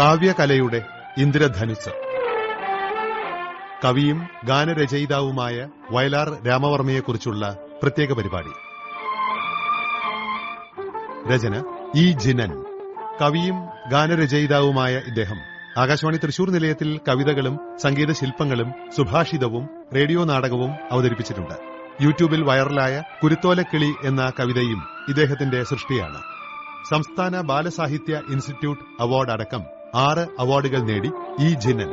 കാവ്യകലയുടെ ഇന്ദ്രധനുസ്. കവിയും ഗാനരചയിതാവുമായ വയലാർ രാമവർമ്മയെക്കുറിച്ചുള്ള പ്രത്യേക പരിപാടി. രചന ഇ ജിനൻ. കവിയും ഗാനരചയിതാവുമായ ഇദ്ദേഹം ആകാശവാണി തൃശൂർ നിലയത്തിൽ കവിതകളും സംഗീത ശില്പങ്ങളും സുഭാഷിതവും റേഡിയോ നാടകവും അവതരിപ്പിച്ചിട്ടുണ്ട്. യൂട്യൂബിൽ വൈറലായ കുരുത്തോലക്കിളി എന്ന കവിതയും ഇദ്ദേഹത്തിന്റെ സൃഷ്ടിയാണ്. സംസ്ഥാന ബാലസാഹിത്യ ഇൻസ്റ്റിറ്റ്യൂട്ട് അവാർഡ് അടക്കം ആറ് അവാർഡുകൾ നേടി ഈ ജിന്നൽ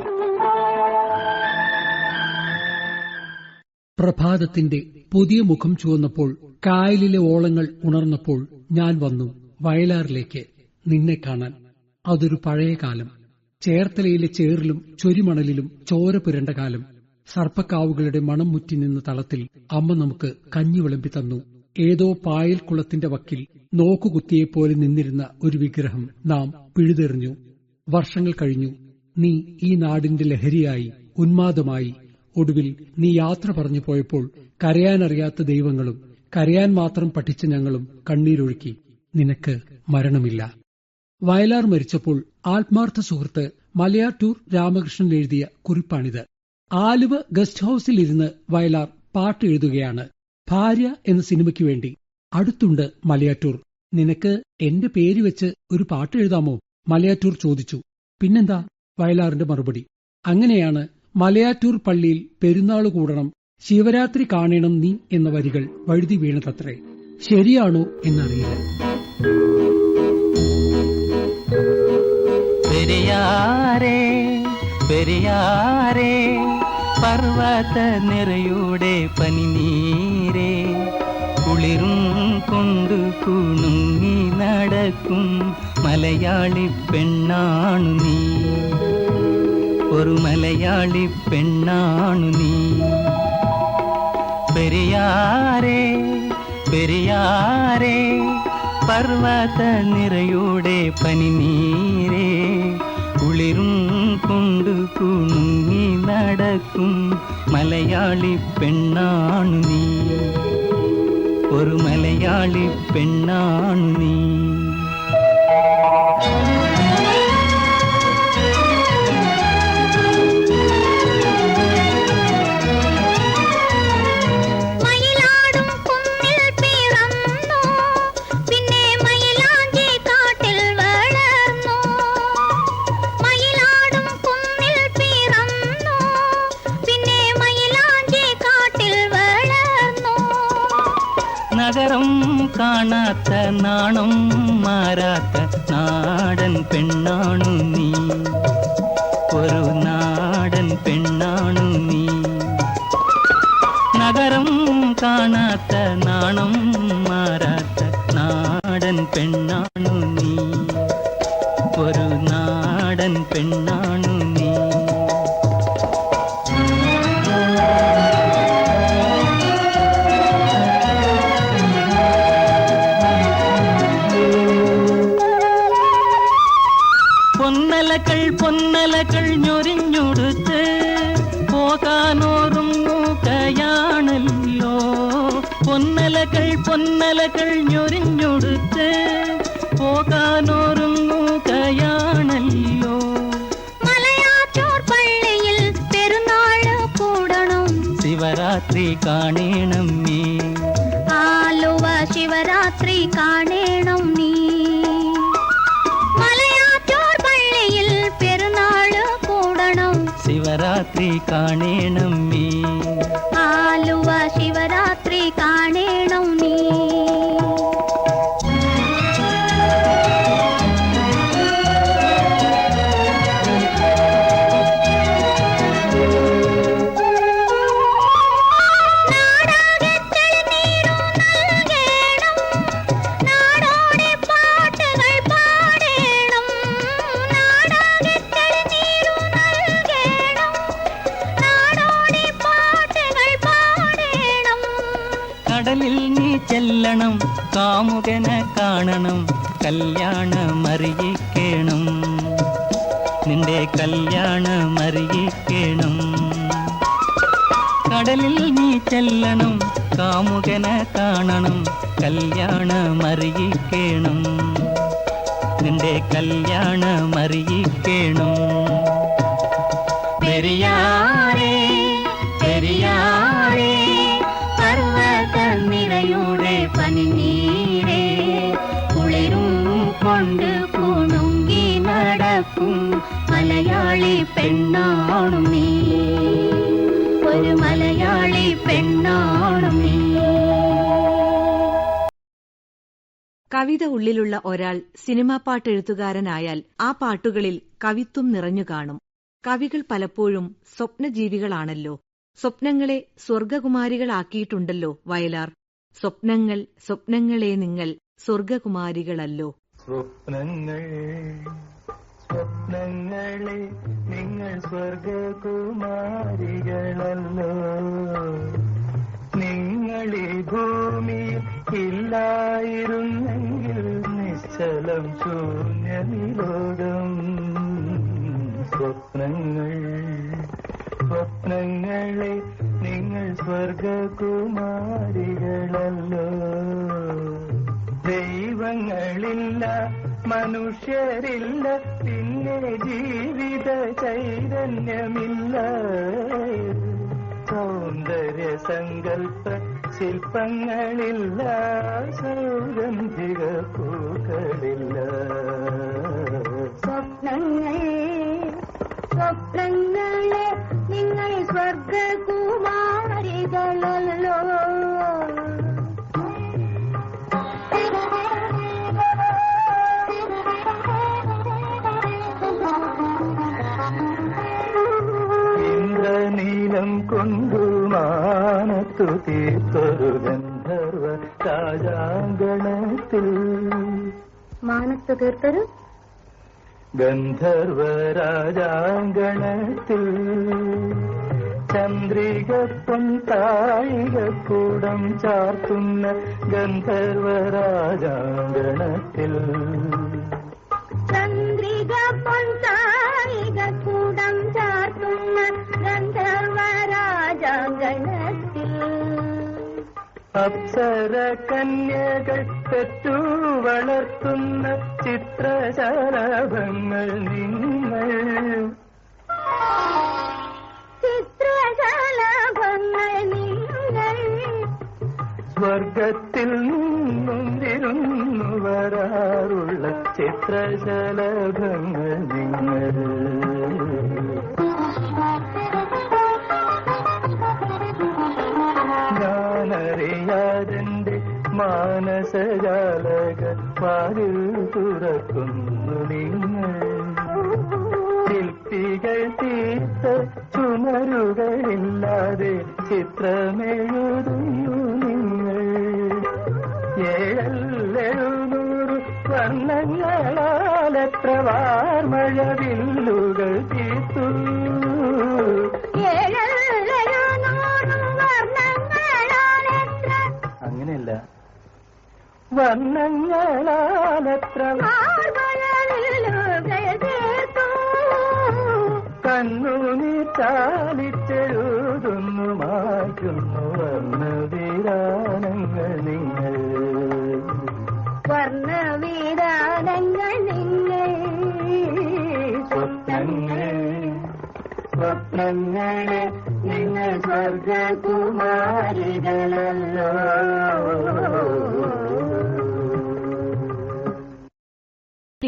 പ്രഭാതത്തിന്റെ പുതിയ മുഖം ചുവന്നപ്പോൾ കായലിലെ ഓളങ്ങൾ ഉണർന്നപ്പോൾ ഞാൻ വന്നു വയലാറിലേക്ക് നിന്നെ കാണാൻ. അതൊരു പഴയ കാലം. ചേർത്തലയിലെ ചേറിലും ചൊരിമണലിലും ചോര പുരണ്ട കാലം. സർപ്പക്കാവുകളുടെ മണം മുറ്റി നിന്ന തളത്തിൽ അമ്മ നമുക്ക് കഞ്ഞി വിളമ്പി തന്നു. ഏതോ പായൽ കുളത്തിന്റെ വക്കിൽ നോക്കുകുത്തിയെപ്പോലെ നിന്നിരുന്ന ഒരു വിഗ്രഹം നാം പിഴുതെറിഞ്ഞു. വർഷങ്ങൾ കഴിഞ്ഞു. നീ ഈ നാടിന്റെ ലഹരിയായി ഉന്മാദമായി. ഒടുവിൽ നീ യാത്ര പറഞ്ഞു പോയപ്പോൾ കരയാനറിയാത്ത ദൈവങ്ങളും കരയാൻ മാത്രം പഠിച്ച ഞങ്ങളും കണ്ണീരൊഴുക്കി. നിനക്ക് മരണമില്ല. വയലാർ മരിച്ചപ്പോൾ ആത്മാർത്ഥ സുഹൃത്ത് മലയാറ്റൂർ രാമകൃഷ്ണൻ എഴുതിയ കുറിപ്പാണിത്. ആലുവ ഗസ്റ്റ് ഹൌസിലിരുന്ന് വയലാർ പാട്ട് എഴുതുകയാണ്. ഭാര്യ എന്ന സിനിമയ്ക്ക് വേണ്ടി. അടുത്തുണ്ട് മലയാറ്റൂർ. നിനക്ക് എന്റെ പേര് വെച്ച് ഒരു പാട്ട് എഴുതാമോ? മലയാറ്റൂർ ചോദിച്ചു. പിന്നെന്താ? വയലാറിന്റെ മറുപടി. അങ്ങനെയാണ് മലയാറ്റൂർ പള്ളിയിൽ പെരുന്നാൾ കൂടണം ശിവരാത്രി കാണണം നീ എന്ന വരികൾ വഴുതി വീണതത്രേ. ശരിയാണോ എന്നറിയില്ല. പെരിയാരേ പെരിയാരേ പർവത നിറയുടെ പനിനീരേ കുളിരും കൊണ്ട് കുണുങ്ങി നടക്കും മലയാളി പെണ്ണാണു നീ ഒരു മലയാളി പെണ്ണാണു നീ പെരിയാരേ പെരിയാരേ പർവത നിറയുടെ പനിനീരേ കുളിരും കൊണ്ടു കുണുങ്ങി നടക്കും മലയാളി പെണ്ണാണു നീ ഒരു മലയാളി പെണ്ണാണു നീ Thank you. പോകാനോറുങ്ങുകയാണല്ലോ പൊന്നലകൾ പൊന്നലകൾ ഞൊരിഞ്ഞൊടുത്ത് കൂടണം. ശിവരാത്രി കാണേണം. ചെല്ലണം കാമുകനെ കാണണം കല്യാണം കല്യാണമറിയിക്കണം. നിന്റെ കല്യാണം കല്യാണമറിയിക്കണം. കടലിൽ നീ ചെല്ലണം കാമുകനെ കാണണം കല്യാണം കല്യാണമറിയിക്കണം. നിന്റെ കല്യാണമറിയിക്കണം. പെരിയാറേ പെണ്ണാണു നീ ഒരു മലയാളി പെണ്ണാണു നീ കവിത ഉള്ളിലുള്ള ഒരാൾ സിനിമാ പാട്ടെഴുത്തുകാരനായാൽ ആ പാട്ടുകളിൽ കവിത്വം നിറഞ്ഞു കാണും. കവികൾ പലപ്പോഴും സ്വപ്നജീവികളാണല്ലോ. സ്വപ്നങ്ങളെ സ്വർഗകുമാരികളാക്കിയിട്ടുണ്ടല്ലോ വയലാർ. സ്വപ്നങ്ങൾ സ്വപ്നങ്ങളെ നിങ്ങൾ സ്വർഗകുമാരികളല്ലോ. സ്വപ്നങ്ങൾ സ്വപ്നങ്ങളെ നിങ്ങൾ സ്വർഗകുമാരികളല്ലോ? നിങ്ങളീ ഭൂമിയിൽ ഇല്ലായിരുന്നെങ്കിൽ നിശ്ചലം ശൂന്യനിലോകം. സ്വപ്നങ്ങൾ സ്വപ്നങ്ങളെ നിങ്ങൾ സ്വർഗകുമാരികളല്ലോ? ദൈവങ്ങളില്ല മനുഷ്യരില്ല പിന്നെ ജീവിത ചൈതന്യമില്ല. സൗന്ദര്യ സങ്കല്പ ശില്പങ്ങളില്ല സൗഗന്ധിക പൂക്കളില്ല. സ്വപ്നങ്ങൾ സ്വപ്നങ്ങളെ നിങ്ങൾ സ്വർഗകുമാരികളല്ലോ. ഇന്ദ്രനീലം കൊണ്ടു മാനത്തു തീർത്തൊരു ഗന്ധർവ രാജാങ്കണത്തിൽ മാനത്തു തീർത്തൊരു? ഗന്ധർവ രാജാങ്കണത്തിൽ ചന്ദ്രികപ്പം പൊന്തായികക്കൂടം ചാർത്തുന്ന ഗന്ധർവ രാജാങ്കണത്തിൽ ചന്ദ്രികപ്പം പൊൻസായിക അപ്സര കന്യകൾ പെറ്റു വളർത്തുന്ന ചിത്രശലഭങ്ങൾ നിങ്ങൾ. ചിത്രശലഭങ്ങൾ നിങ്ങൾ. സ്വർഗത്തിൽ നിന്നും തിരുന്നു വരാറുള്ള ചിത്രശലഭങ്ങൾ നിങ്ങൾ. ഞാനറിയാതെന്റെ മാനസജാലക പാരിൽ തുറക്കുന്നു നിങ്ങൾ. ശില്പികൾ തീർത്ത ചുമരുകളില്ലാതെ ചിത്രമെഴുതുന്നു തീർത്തു. കണ്ണുനീ ചാലിച്ചെഴുതുന്നു മാറ്റുന്നു വർണവിരാനങ്ങൾ നിങ്ങൾ വർണവിധാനങ്ങൾ നിങ്ങൾ സ്വപ്നങ്ങൾ സ്വപ്നങ്ങളെ നിങ്ങൾ സ്വർഗകുമാരികളല്ലോ.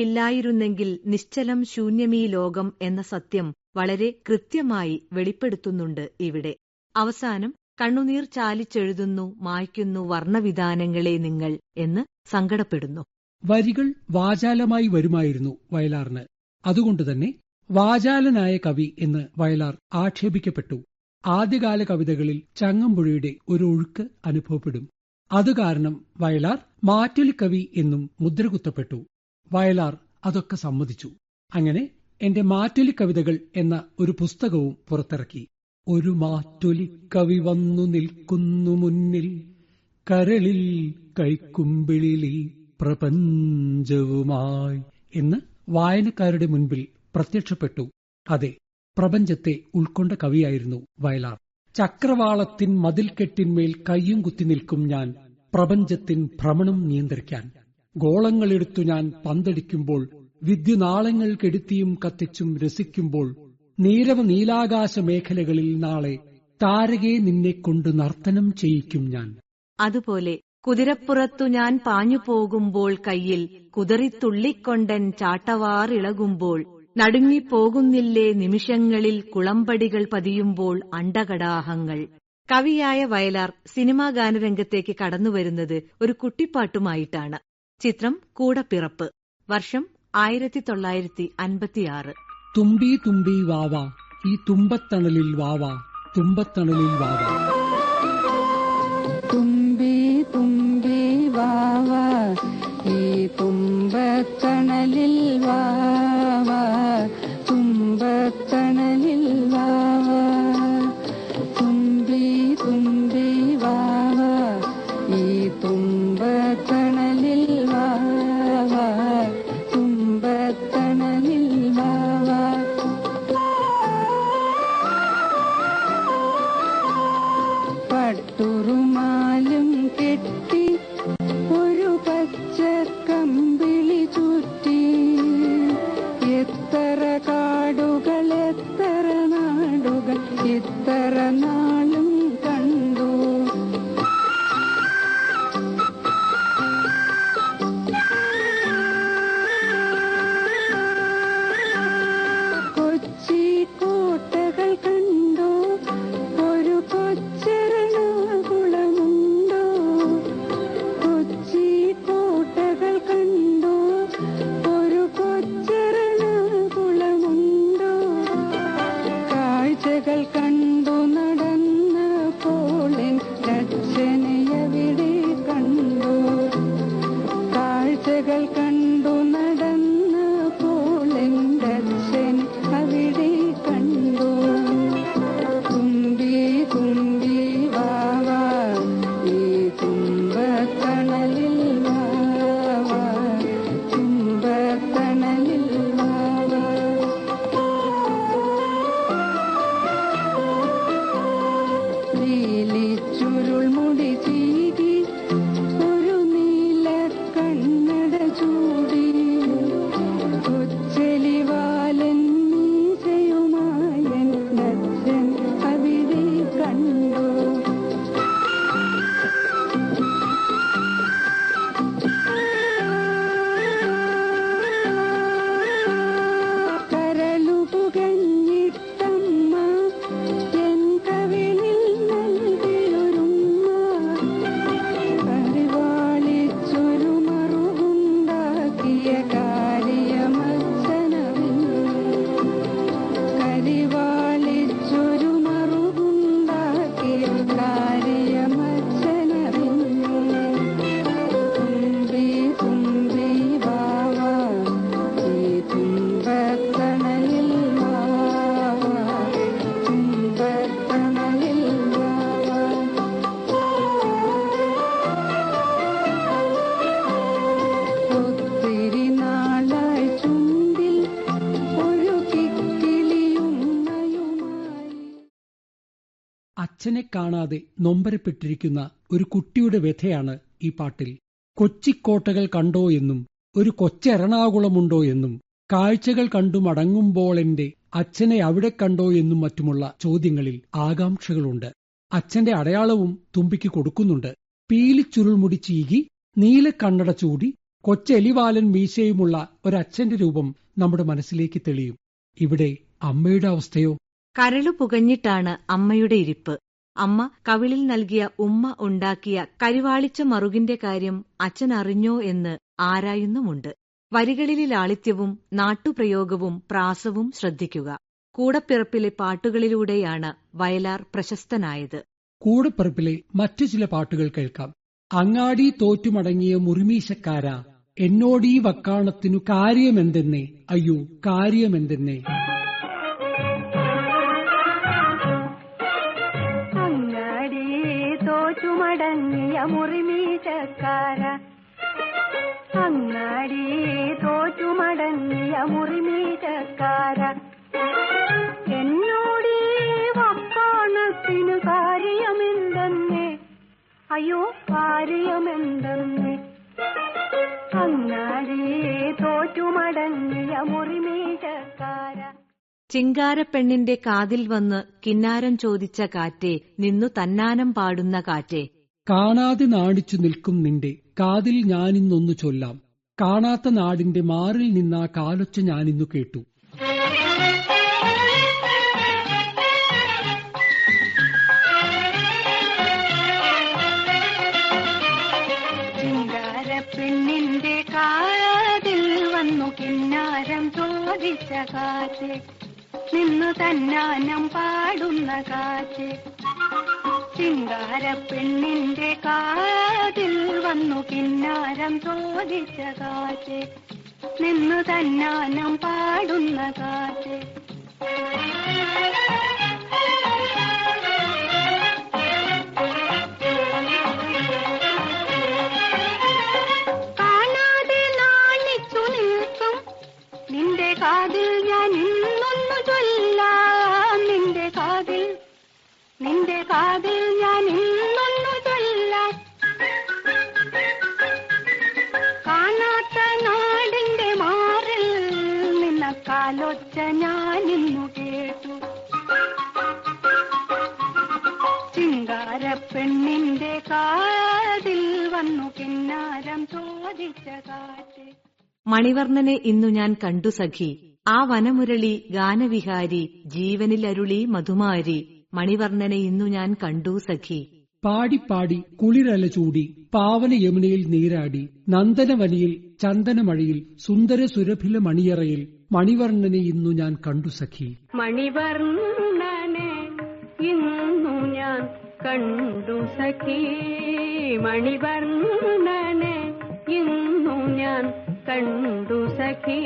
ഇല്ലായിരുന്നെങ്കിൽ നിശ്ചലം ശൂന്യമീ ലോകം എന്ന സത്യം വളരെ കൃത്യമായി വെളിപ്പെടുത്തുന്നുണ്ട് ഇവിടെ. അവസാനം കണ്ണുനീർ ചാലിച്ചെഴുതുന്നു മായ്ക്കുന്നു വർണവിധാനങ്ങളെ നിങ്ങൾ എന്ന് സങ്കടപ്പെടുന്നു. വരികൾ വാചാലമായി വരുമായിരുന്നു വയലാറിന്. അതുകൊണ്ടുതന്നെ വാചാലനായ കവി എന്ന് വയലാർ ആക്ഷേപിക്കപ്പെട്ടു. ആദ്യകാല കവിതകളിൽ ചങ്ങമ്പുഴയുടെ ഒരു ഒഴുക്ക് അനുഭവപ്പെടും. അതുകാരണം വയലാർ മാറ്റൊലിക്കവി എന്നും മുദ്രകുത്തപ്പെട്ടു. വയലാർ അതൊക്കെ സമ്മതിച്ചു. അങ്ങനെ എന്റെ മാറ്റൊലി കവിതകൾ എന്ന ഒരു പുസ്തകവും പുറത്തിറക്കി. ഒരു മാറ്റൊലി കവി വന്നു നിൽക്കുന്നു മുന്നിൽ. കരളിൽ കൈക്കുമ്പിളിലി പ്രപഞ്ചവുമായി എന്ന് വായനക്കാരുടെ മുൻപിൽ പ്രത്യക്ഷപ്പെട്ടു. അതെ പ്രപഞ്ചത്തെ ഉൾക്കൊണ്ട കവിയായിരുന്നു വയലാർ. ചക്രവാളത്തിൻ മതിൽക്കെട്ടിന്മേൽ കയ്യും കുത്തി നിൽക്കും ഞാൻ പ്രപഞ്ചത്തിൻ ഭ്രമണം നിയന്ത്രിക്കാൻ. ഗോളങ്ങളെടുത്തു ഞാൻ പന്തടിക്കുമ്പോൾ വിദ്യുനാളങ്ങൾ കെടുത്തിയും കത്തിച്ചും രസിക്കുമ്പോൾ നീരവ നീലാകാശ മേഖലകളിൽ നാളെ താരകെ നിന്നെ കൊണ്ട് നർത്തനം ചെയ്യിക്കും ഞാൻ. അതുപോലെ കുതിരപ്പുറത്തു ഞാൻ പാഞ്ഞു പോകുമ്പോൾ കയ്യിൽ കുതറിത്തുള്ളിക്കൊണ്ടൻ ചാട്ടവാറിളകുമ്പോൾ നടുങ്ങിപ്പോകുന്നില്ലേ നിമിഷങ്ങളിൽ കുളമ്പടികൾ പതിയുമ്പോൾ അണ്ടകടാഹങ്ങൾ. കവിയായ വയലാർ സിനിമാ ഗാനരംഗത്തേക്ക് കടന്നുവരുന്നത് ഒരു കുട്ടിപ്പാട്ടുമായിട്ടാണ്. ചിത്രം കൂടപ്പിറപ്പ്. വർഷം ആയിരത്തി തൊള്ളായിരത്തി അൻപത്തിയാറ് തുമ്പി തുമ്പി വാവ ഈ തുമ്പത്തണലിൽ വാവ തുമ്പത്തണലിൽ വാവ. തുമ്പി തുമ്പി വാവ ഈ തുമ്പത്തണലിൽ വാവ. അച്ഛനെ കാണാതെ നൊമ്പരപ്പെട്ടിരിക്കുന്ന ഒരു കുട്ടിയുടെ വ്യഥയാണ് ഈ പാട്ടിൽ. കൊച്ചിക്കോട്ടകൾ കണ്ടോ എന്നും ഒരു കൊച്ചെറണാകുളമുണ്ടോ എന്നും കാഴ്ചകൾ കണ്ടു മടങ്ങുമ്പോൾ എന്റെ അച്ഛനെ അവിടെ കണ്ടോ എന്നും മറ്റുമുള്ള ചോദ്യങ്ങളിൽ ആകാംക്ഷകളുണ്ട്. അച്ഛന്റെ അടയാളവും തുമ്പിക്ക് കൊടുക്കുന്നുണ്ട്. പീലിച്ചുരുൾമുടി ചീകി കണ്ണട ചൂടി കൊച്ചെലിവാലൻ മീശയുമുള്ള ഒരച്ഛന്റെ രൂപം നമ്മുടെ മനസ്സിലേക്ക് തെളിയും. ഇവിടെ അമ്മയുടെ അവസ്ഥയോ? കരളു പുകഞ്ഞിട്ടാണ് അമ്മയുടെ ഇരിപ്പ്. അമ്മ കവിളിൽ നൽകിയ ഉമ്മ ഉണ്ടാക്കിയ കരിവാളിച്ച മറുകിന്റെ കാര്യം അച്ഛൻ അറിഞ്ഞോ എന്ന് ആരായുന്നുമുണ്ട്. വരികളിലെ ലാളിത്യവും നാട്ടുപ്രയോഗവും പ്രാസവും ശ്രദ്ധിക്കുക. കൂടപ്പിറപ്പിലെ പാട്ടുകളിലൂടെയാണ് വയലാർ പ്രശസ്തനായത്. കൂടപ്പിറപ്പിലെ മറ്റു ചില പാട്ടുകൾ കേൾക്കാം. അങ്ങാടി തോറ്റുമടങ്ങിയ മുറിമീശക്കാര എന്നോടീ വക്കാണത്തിനു കാര്യമെന്തെന്നേ? അയ്യോ കാര്യമെന്തെന്നേ? തോറ്റുമടങ്ങിയ മുറിമീശക്കാര അങ്ങാടി തോറ്റുമടങ്ങിയ മുറിമീശക്കാര എന്നോടീ വക്കാണത്തിനു കാര്യമെന്തെന്നേ? അയ്യോ കാര്യമെന്തെന്നേ? അങ്ങാടി തോറ്റു തോറ്റുമടങ്ങിയ മുറിമീശക്കാര ചിങ്കാരപ്പെണ്ണിന്റെ കാതിൽ വന്ന് കിന്നാരം ചോദിച്ച കാറ്റേ നിന്നു തന്നാനം പാടുന്ന കാറ്റേ കാണാതെ നാണിച്ചു നിൽക്കും നിന്റെ കാതിൽ ഞാനിന്നൊന്നു ചൊല്ലാം. കാണാത്ത നാടിന്റെ മാറിൽ നിന്നാ കാലൊച്ച ഞാനിന്നു കേട്ടു. പെണ്ണിന്റെ കാതിൽ വന്നു കിന്നാരം ചോദിച്ച കാറ്റ്. നിന്നു തന്നാനം പാടുന്ന കാറ്റ്. ചിങ്കാര പെണ്ണിന്റെ കാതിൽ വന്നു കിന്നാരം ചോദിച്ച കാറ്റ്. നിന്നു തന്നാനം പാടുന്ന കാറ്റ്. കാണാതെ നാണിച്ചു നിൽക്കും. നിന്റെ കാതിൽ ഞാൻ ഇന്നൊന്നു ചൊല്ലാം. നിന്റെ കാതിൽ നിന്റെ കാതിൽ മണിവർണനെ ഇന്നു ഞാൻ കണ്ടു സഖി. ആ വനമുരളി ഗാനവിഹാരി ജീവനിലരുളി മധുമാരി മണിവർണനെ ഇന്നു ഞാൻ കണ്ടു സഖി. പാടിപ്പാടി കുളിരല ചൂടി പാവന യമുനയിൽ നീരാടി നന്ദനവനിയിൽ ചന്ദനമഴയിൽ സുന്ദര സുരഭില മണിയറയിൽ മണിവർണനെ ഇന്നു ഞാൻ കണ്ടു സഖി. മണിവർണനെ ഇന്നു ഞാൻ കണ്ടു സഖി. മണിവർണനെ ഇന്നു ഞാൻ കണ്ടു സഖി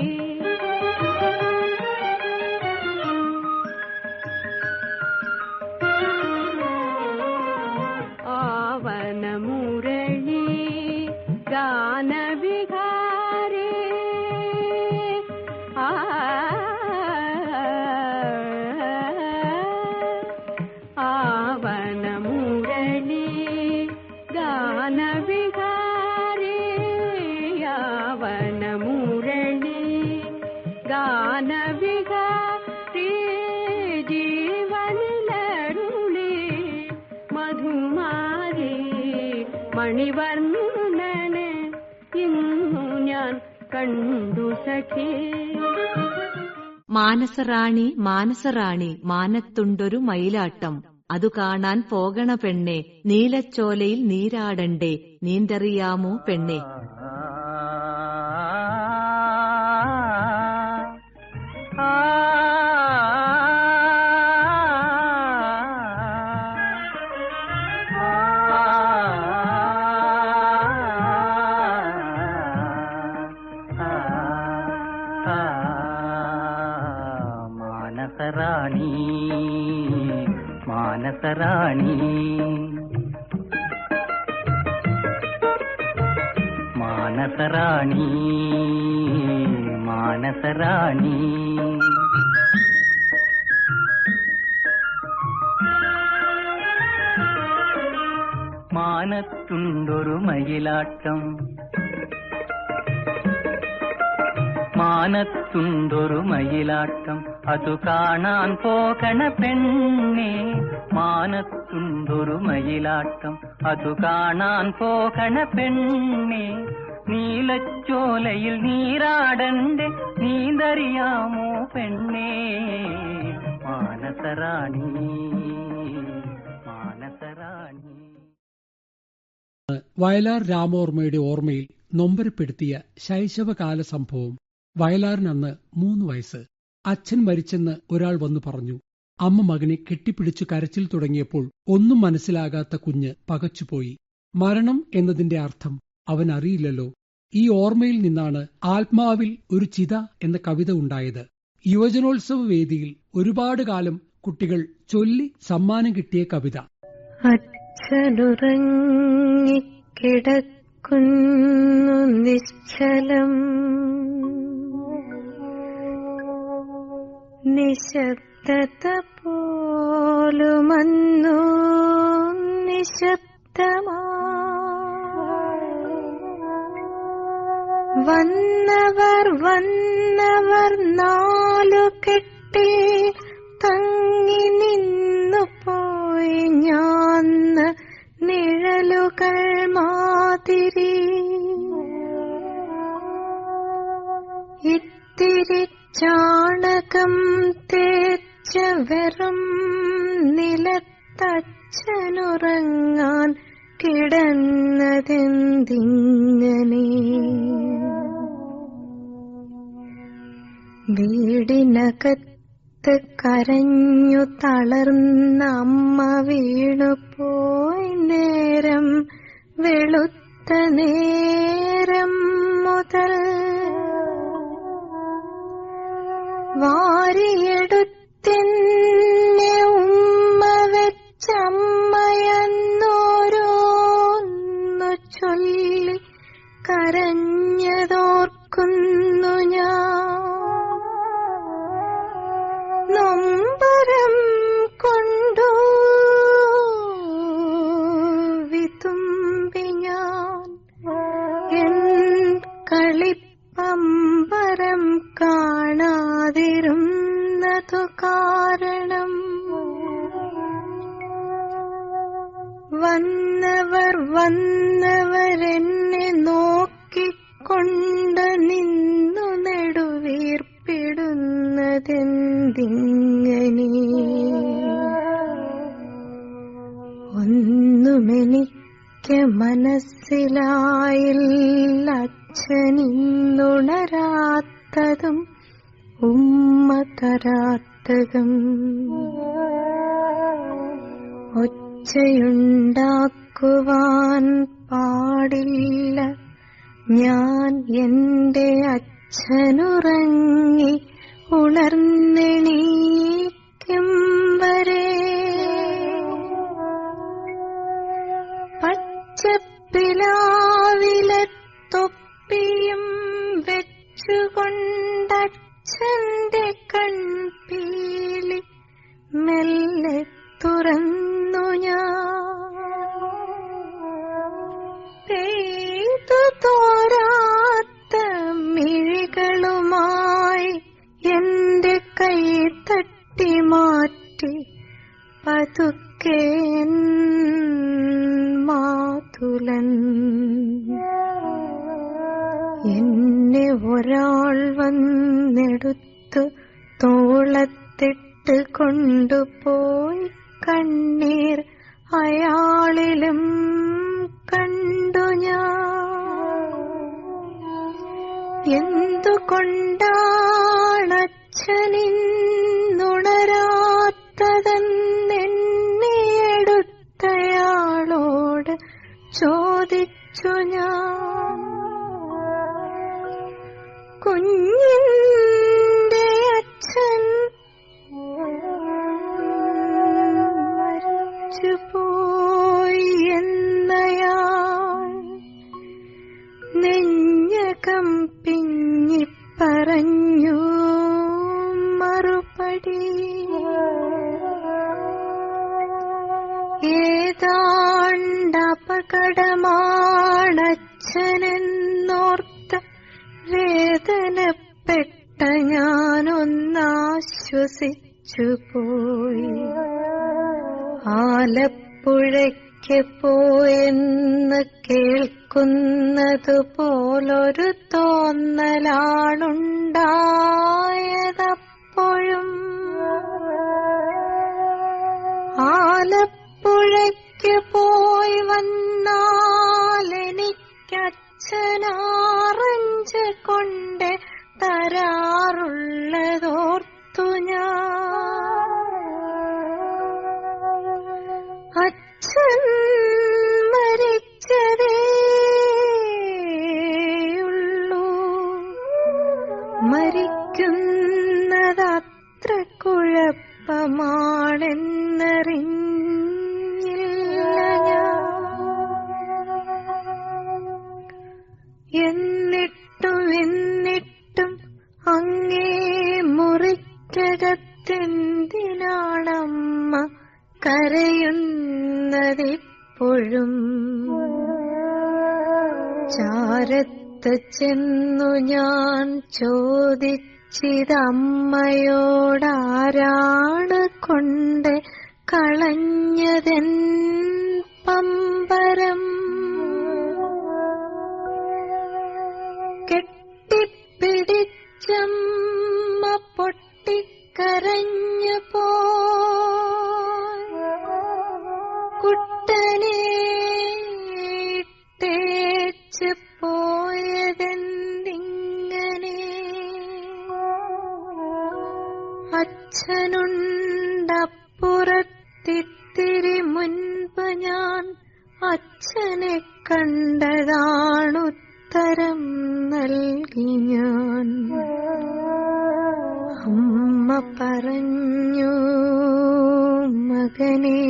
മാനസറാണി മാനസറാണി മാനത്തുണ്ടൊരു മയിലാട്ടം. അതു കാണാൻ പോകണ പെണ്ണെ നീലച്ചോലയിൽ നീരാടണ്ടേ നീന്തറിയാമോ പെണ്ണെ? അതു കാണാൻ പോകണ പെണ്ണെ മാനത്തുണ്ടൊരു മയിലാട്ടം. അതു കാണാൻ പോകണ പെണ്ണെ നീലച്ചോലയിൽ നീരാടന്റെ നീന്തറിയാമോ പെണ്ണേ? മാനസറാണി മാനസറാണി. വയലാർ രാമോർമ്മയുടെ ഓർമ്മയിൽ നൊമ്പരപ്പെടുത്തിയ ശൈശവകാല സംഭവം വയലാറിനന്ന് മൂന്ന് വയസ്സ്. അച്ഛൻ മരിച്ചെന്ന് ഒരാൾ വന്നു പറഞ്ഞു. അമ്മ മകനെ കെട്ടിപ്പിടിച്ചു കരച്ചിൽ തുടങ്ങിയപ്പോൾ ഒന്നും മനസ്സിലാകാത്ത കുഞ്ഞ് പകച്ചുപോയി. മരണം എന്നതിന്റെ അർത്ഥം അവൻ അറിയില്ലല്ലോ. ഈ ഓർമ്മയിൽ നിന്നാണ് ആത്മാവിൽ ഒരു ചിത എന്ന കവിത ഉണ്ടായത്. യുവജനോത്സവ വേദിയിൽ ഒരുപാട് കാലം കുട്ടികൾ ചൊല്ലി സമ്മാനം കിട്ടിയ കവിത. അച്ഛനുറങ്ങിക്കിടക്കുന്നു നിശ്ചലം. നിശബ്ദത പോലുമന്നു നിശബ്ദമാ. വന്നവർ വന്നവർ നാലു കെട്ടി തങ്ങി നിന്നു പോയി ഞാൻ നിഴലുകൾ മാതിരി. ഇത്തിരി ചാണകം തേച്ച വെറും നിലത്തച്ഛനുറങ്ങാൻ കിടന്നതെന്തിങ്ങനെ? വീടിനകത്ത് കരഞ്ഞു തളർന്ന അമ്മ വീണുപോയി നേരം വെളുത്ത നെടുവീർപ്പിടുന്നതെന്തിങ്ങനെ ഒന്നുമെനിക്ക് മനസ്സിലായില്ല. അച്ഛനിന്നുണരാത്തതും ഉമ്മ തരാത്തതും ഒച്ചയുണ്ടാക്കുവാൻ പാടില്ല. ഞാൻ എന്റെ അച്ഛനുറങ്ങി ഉണർന്നെണീക്കും പച്ചപ്പിലാവിലെ തൊപ്പിയും വെച്ചുകൊണ്ടച്ഛന്റെ കൺപീലി മെല്ലെ തുറന്നു ഞാൻ. എനിക്കച്ഛനാറഞ്ച് കൊണ്ട് തരാറുള്ളതോർത്തു ചെന്നു ഞാൻ ചോദിച്ചിതമ്മയോടാരാണ് കൊണ്ട് കളഞ്ഞതെൻ പമ്പരം? കെട്ടിപ്പിടിച്ചമ്മ പൊട്ടിക്കരഞ്ഞു അച്ഛനെ കണ്ടതാണുത്തരം നൽകി ഞാൻ. അമ്മ പറഞ്ഞു മകനെ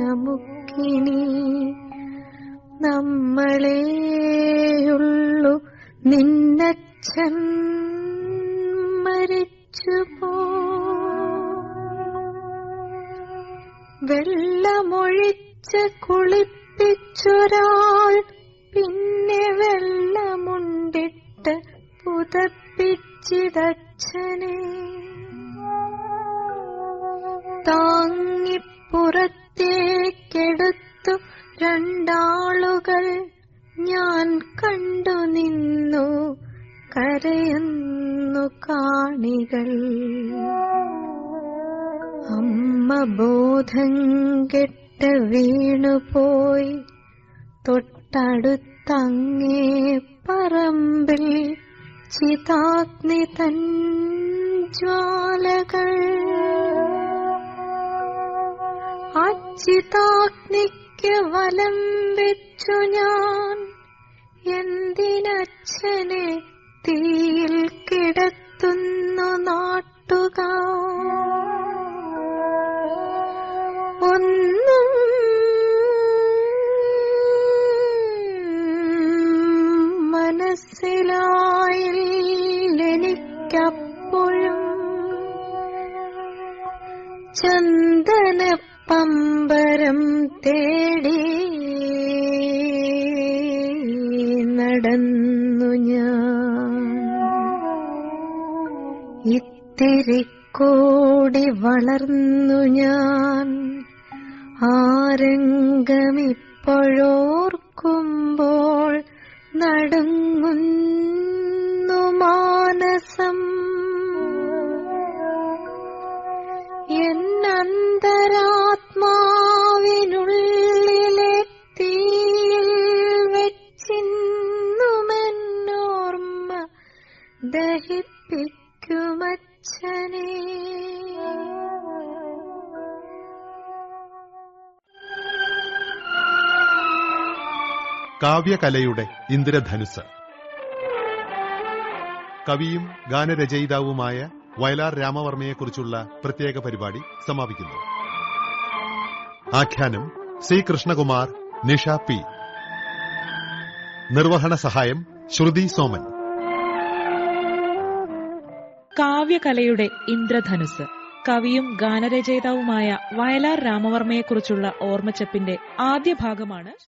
നമുക്കിനി നമ്മളെയുള്ളു. നിന്നച്ഛൻ മരിച്ചു പോ വെള്ളമൊഴിച്ച് കുളിപ്പിച്ചൊരാൾ പിന്നെ വെള്ളമുണ്ടിട്ട് പുതപ്പിച്ചിതച്ഛനെ. താങ്ങിപ്പുറത്തേക്കെടുത്തു രണ്ടാളുകൾ ഞാൻ കണ്ടു നിന്നു കരയുന്നു കാണികൾ. അമ്മ ബോധം കെട്ട് വീണുപോയി തൊട്ടടുത്തങ്ങേ പറമ്പിൽ ചിതാഗ്നി തൻ ജ്വാലകൾ. അച്ചിതാഗ്നിക്ക് ചിതാഗ്നിക്ക് വലം വെച്ചു ഞാൻ. എന്തിനച്ഛനെ തീയിൽ കിടത്തുന്നു നാട്ടുകാർ? തേടി നടന്നു ഞാൻ. ഇത്തിരി വളർന്നു ഞാൻ. ആരംഗമിപ്പോഴോർക്കുമ്പോൾ നടുങ്ങുന്നു മാനസം. കാവ്യകലയുടെ ഇന്ദ്രധനുസ്. കവിയും ഗാനരചയിതാവുമായ വയലാർ രാമവർമ്മയെക്കുറിച്ചുള്ള പ്രത്യേക പരിപാടി സമാപിക്കുന്നു. ആഖ്യാനം സി കൃഷ്ണകുമാർ നിഷ പി. നിർവഹണ സഹായം ശ്രുതി സോമൻ. കാവ്യകലയുടെ ഇന്ദ്രധനുസ്. കവിയും ഗാനരചയിതാവുമായ വയലാർ രാമവർമ്മയെക്കുറിച്ചുള്ള ഓർമ്മച്ചപ്പിന്റെ ആദ്യ ഭാഗമാണ്